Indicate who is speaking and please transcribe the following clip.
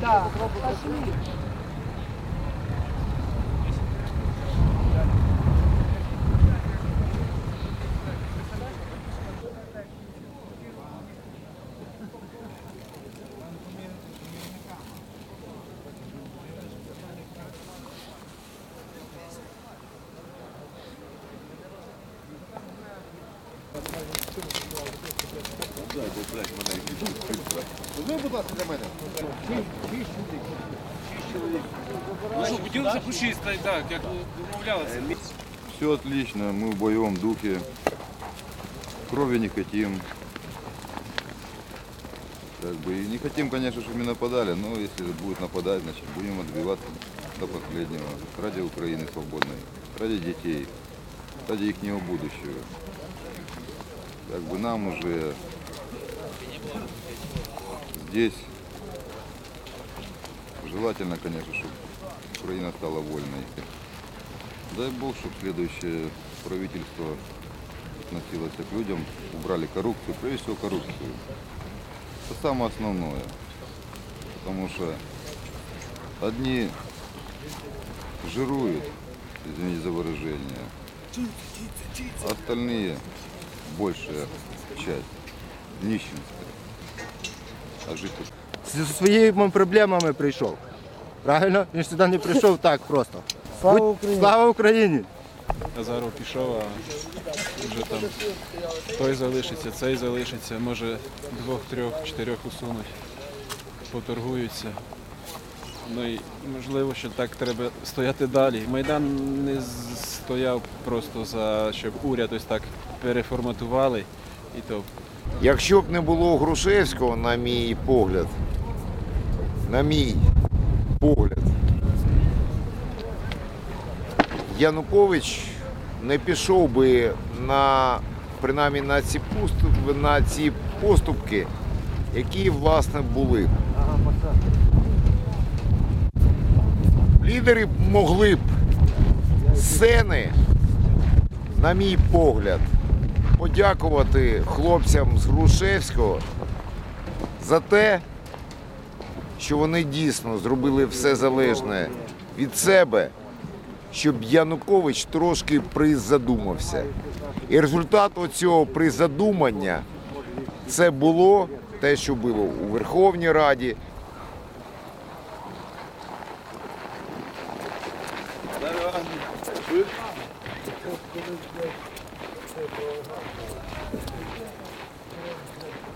Speaker 1: Так, пошли. Ну що, поділися по шість, так, як домовлялися.
Speaker 2: Все отлично, мы в боевом духе. Крови не хотим. Как бы и не хотим, конечно, чтобы нападали, но если будет нападать, значит будем отбиваться до последнего. Ради Украины свободной, ради детей, ради их будущего. Как бы нам уже здесь желательно, конечно, чтобы Украина стала вольной. Дай Бог, чтобы следующее правительство относилось к людям, убрали коррупцию, прежде всего коррупцию. Это самое основное. Потому что одни жируют, извините за выражение, а остальные, большая часть, нищенская. А жить тут
Speaker 3: зі своїми проблемами прийшов. Правильно? Він сюди не прийшов так просто.
Speaker 4: Слава Україні!
Speaker 3: Слава Україні!
Speaker 5: Азаров пішов, а вже там той залишиться, цей залишиться, може двох, трьох, чотирьох усунуть, поторгуються. Ну і можливо, що так треба стояти далі. Майдан не стояв просто за щоб уряд ось так переформатували і то
Speaker 6: Якщо б не було Грушевського, на мій погляд, на мій погляд, Янукович не пішов би на принаймні на ці поступки, на ці поступки, які власне були. Лідери могли б сцени, на мій погляд, подякувати хлопцям з Грушевського за те, що вони дійсно зробили все залежне від себе, щоб Янукович трошки призадумався. І результат цього призадумання це було те, що було у Верховній Раді, Thank you.